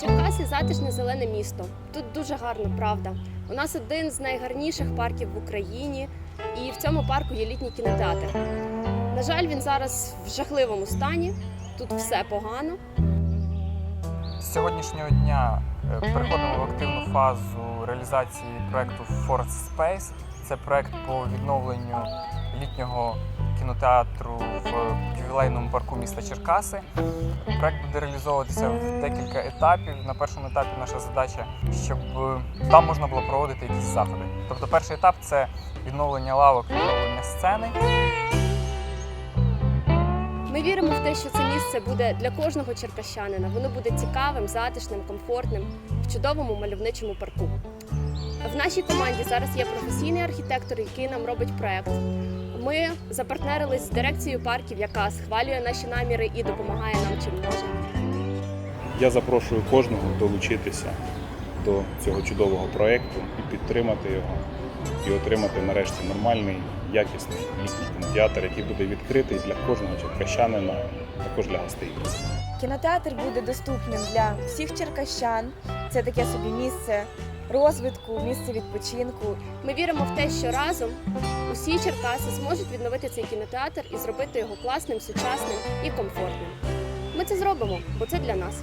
Черкаси затишне зелене місто. Тут дуже гарно, правда. У нас один з найгарніших парків в Україні, і в цьому парку є літній кінотеатр. На жаль, він зараз в жахливому стані. Тут все погано. З сьогоднішнього дня е, переходимо в активну фазу реалізації проекту Force Space. Це проект по відновленню літнього кінотеатру в ювілейному парку міста Черкаси. Проект буде реалізовуватися в декілька етапів. На першому етапі наша задача, щоб там можна було проводити якісь заходи. Тобто, перший етап це відновлення лавок, відновлення сцени. Ми віримо в те, що це місце буде для кожного черкащанина. Воно буде цікавим, затишним, комфортним в чудовому мальовничому парку. В нашій команді зараз є професійний архітектор, який нам робить проект. Ми запартнерились з дирекцією парків, яка схвалює наші наміри і допомагає нам чим може. Я запрошую кожного долучитися до цього чудового проєкту і підтримати його, і отримати нарешті нормальний, якісний літній кінотеатр, який буде відкритий для кожного черкащанина, також для гостей. Кінотеатр буде доступним для всіх черкащан. Це таке собі місце розвитку, місце відпочинку. Ми віримо в те, що разом усі черкаси зможуть відновити цей кінотеатр і зробити його класним, сучасним і комфортним. Ми це зробимо, бо це для нас.